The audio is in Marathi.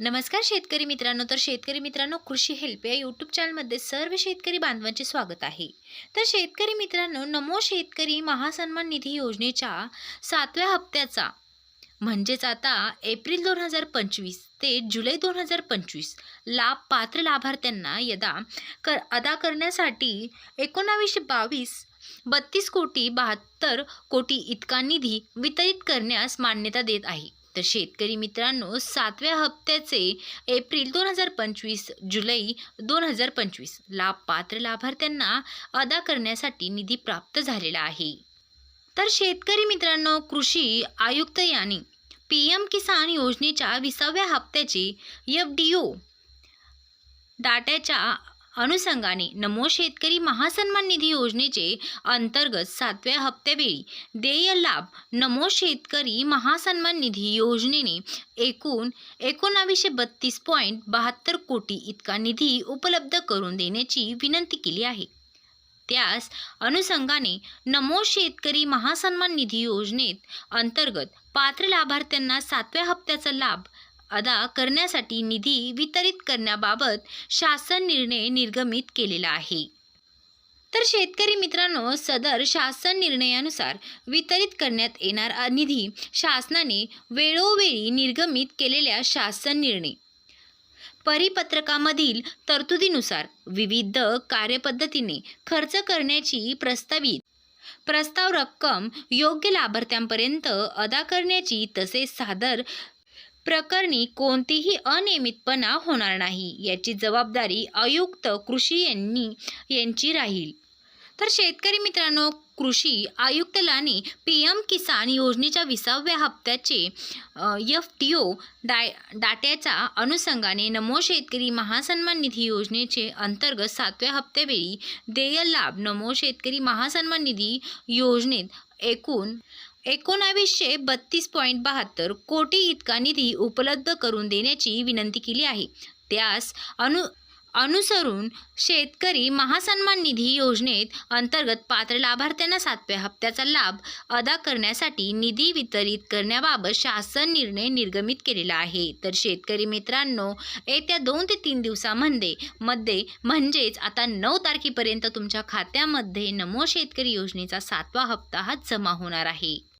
नमस्कार शेतकरी मित्रांनो. तर शेतकरी मित्रांनो कृषी हेल्प या यूट्यूब चॅनलमध्ये सर्व शेतकरी बांधवांचे स्वागत आहे. तर शेतकरी मित्रांनो नमो शेतकरी महासन्मान निधी योजनेच्या सातव्या हप्त्याचा म्हणजेच आता एप्रिल दोन हजार पंचवीस ते जुलै दोन हजार पंचवीस लाभ पात्र लाभार्थ्यांना यदा कर अदा करण्यासाठी एकोणावीसशे बावीस बत्तीस कोटी बहात्तर कोटी इतका निधी वितरित करण्यास मान्यता देत आहे. तर शेतकरी मित्रांनो सातव्या हप्त्याचे एप्रिल दोन हजार पंचवीस जुलै दोन हजार पंचवीस लाभ पात्र लाभार्थ्यांना अदा करण्यासाठी निधी प्राप्त झालेला आहे. तर शेतकरी मित्रांनो कृषी आयुक्त यांनी पी एम किसान योजनेच्या विसाव्या हप्त्याचे एफ डी ओ डाट्याच्या अनुषंगाने नमो शेतकरी महासन्मान निधी योजनेचे अंतर्गत सातव्या हप्त्यावेळी देय लाभ नमो शेतकरी महासन्मान निधी योजनेने एकूण एकोणावीसशे बत्तीस पॉईंट बहात्तर कोटी इतका निधी उपलब्ध करून देण्याची विनंती केली आहे. त्यास अनुषंगाने नमो शेतकरी महासन्मान निधी योजनेत अंतर्गत पात्र लाभार्थ्यांना सातव्या हप्त्याचा लाभ अदा करण्यासाठी निधी वितरित करण्याबाबत शासन निर्णय निर्गमित केलेला आहे. तर शेतकरी मित्रांनो सदर शासन निर्णयानुसार वितरित करण्यात येणार निधी शासनाने वेळोवेळी निर्गमित केलेल्या शासन निर्णय. परिपत्रकामधील तरतुदीनुसार विविध कार्यपद्धतीने खर्च करण्याची प्रस्तावित प्रस्ताव रक्कम योग्य लाभार्थ्यांपर्यंत अदा करण्याची तसेच सादर प्रकरणी कोणतीही अनियमितपणा होणार नाही. याची जबाबदारी आयुक्त कृषी यांनी यांची राहील. तर शेतकरी मित्रांनो कृषी आयुक्तालयाने पी एम किसान योजनेच्या विसाव्या हप्त्याचे एफ टी ओ डाय डाट्याच्या अनुषंगाने नमो शेतकरी महासन्मान निधी योजनेचे अंतर्गत सातव्या हप्त्यावेळी देय लाभ नमो शेतकरी महासन्मान निधी योजनेत एकूण एकोणावीसशे बत्तीस पॉईंट बहात्तर कोटी इतका निधी उपलब्ध करून देण्याची विनंती केली आहे. त्यास अनु अनुसरून शेतकरी महासन्मान निधी योजनेत अंतर्गत पात्र लाभार्थ्यांना सातव्या हप्त्याचा लाभ अदा करण्यासाठी निधी वितरित करण्याबाबत शासन निर्णय निर्गमित केलेला आहे. तर शेतकरी मित्रांनो येत्या दोन ते तीन दिवसामध्ये मध्ये म्हणजेच आता नऊ तारखेपर्यंत तुमच्या खात्यामध्ये नमो शेतकरी योजनेचा सातवा हप्ता हा जमा होणार आहे.